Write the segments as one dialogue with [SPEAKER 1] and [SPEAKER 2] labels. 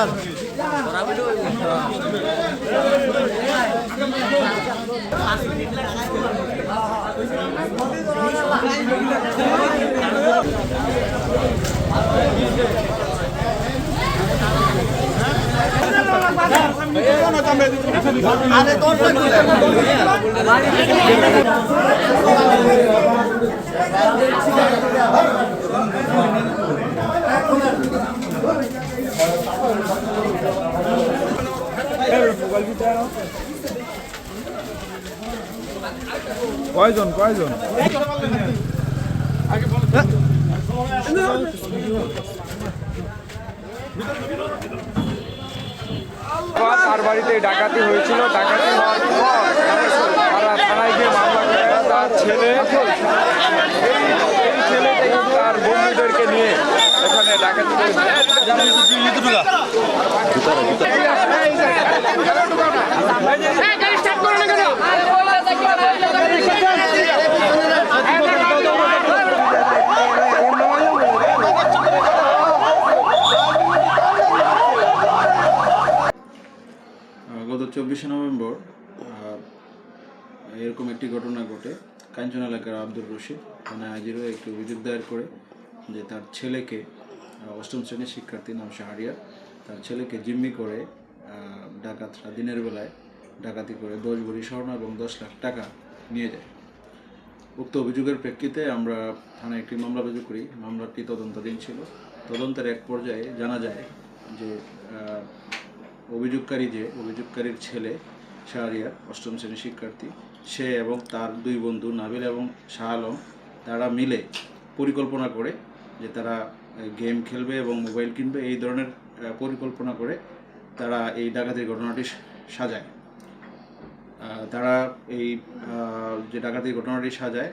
[SPEAKER 1] Sir
[SPEAKER 2] কয়জন কয়জন তার বাড়িতে ডাকাতি হয়েছিল ডাকাতি হওয়ার পর তারা থানায় গিয়ে মামলা করে তার ছেলে এই এই তার বন্ধুদেরকে নিয়ে এখানে ডাকাতি করেছে
[SPEAKER 3] চব্বিশে নভেম্বর এরকম একটি ঘটনা ঘটে। কাঞ্চন এলাকার আব্দুর রশিদ থানায় হাজিরও একটি অভিযোগ দায়ের করে যে তার ছেলেকে অষ্টম শ্রেণির শিক্ষার্থী নাম শাহরিয়ার, তার ছেলেকে জিম্মি করে ডাকাতরা দিনের বেলায় ডাকাতি করে দশ ভরি স্বর্ণ এবং দশ লাখ টাকা নিয়ে যায়। উক্ত অভিযোগের প্রেক্ষিতে আমরা থানায় একটি মামলা রুজু করি। মামলাটি তদন্তাধীন ছিল। তদন্তের এক পর্যায়ে জানা যায় যে অভিযোগকারী যে, অভিযোগকারীর ছেলে শাহরিয়ার অষ্টম শ্রেণির শিক্ষার্থী, সে এবং তার দুই বন্ধু নাবিল এবং শাহ আলম, তারা মিলে পরিকল্পনা করে যে তারা গেম খেলবে এবং মোবাইল কিনবে, এই ধরনের পরিকল্পনা করে তারা এই ডাকাতির ঘটনাটি সাজায়। তারা এই যে ডাকাতির ঘটনাটি সাজায়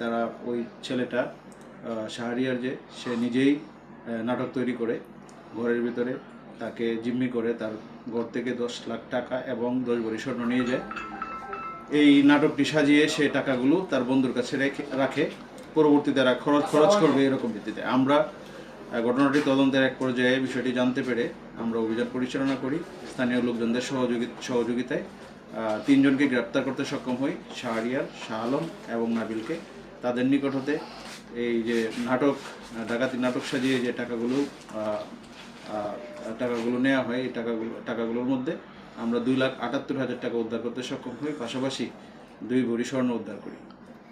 [SPEAKER 3] তারা ওই ছেলেটা শাহরিয়ার যে, সে নিজেই নাটক তৈরি করে, ঘরের ভিতরে তাকে জিম্মি করে তার ঘর থেকে দশ লাখ টাকা এবং দশ ভরি স্বর্ণ নিয়ে যায়। এই নাটকটি সাজিয়ে সে টাকাগুলো তার বন্ধুর কাছে রেখে রাখে। পরবর্তীতে তারা খরচ খরচ করবে এরকম ভিত্তিতে। আমরা ঘটনাটি তদন্তের এক পর্যায়ে বিষয়টি জানতে পেরে আমরা অভিযান পরিচালনা করি স্থানীয় লোকজনদের সহযোগী সহযোগিতায়। তিনজনকে গ্রেপ্তার করতে সক্ষম হই শাহরিয়ার শাহ আলম এবং নাবিলকে। তাদের নিকট হতে এই যে নাটক ডাকাতি নাটক সাজিয়ে যে টাকাগুলো টাকাগুলো নেওয়া হয়, এই টাকাগুলো, টাকাগুলোর মধ্যে আমরা দুই লাখ আটাত্তর হাজার টাকা উদ্ধার করতে সক্ষম হই, পাশাপাশি দুই ভরি স্বর্ণ উদ্ধার করি।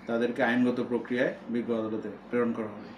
[SPEAKER 3] তাদেরকে আইনগত প্রক্রিয়ায় বিজ্ঞ আদালতে প্রেরণ করা হবে।